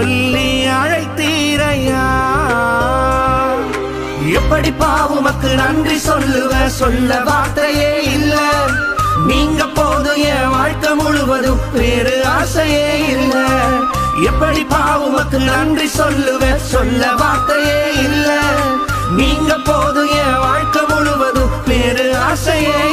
சொல்லி அழைத்தீரையா? எப்படி பாவுமக்கு நன்றி சொல்லுவ? சொல்ல வார்த்தையே இல்ல. நீங்க போதும் என் வாழ்க்கை முழுவதும் வேறு ஆசையே இல்ல. எப்படி பாவுமக்கு நன்றி சொல்லுவ? சொல்ல வார்த்தையே இல்ல. நீங்க போதும் என் வாழ்க்கை முழுவதும் வேறு ஆசையே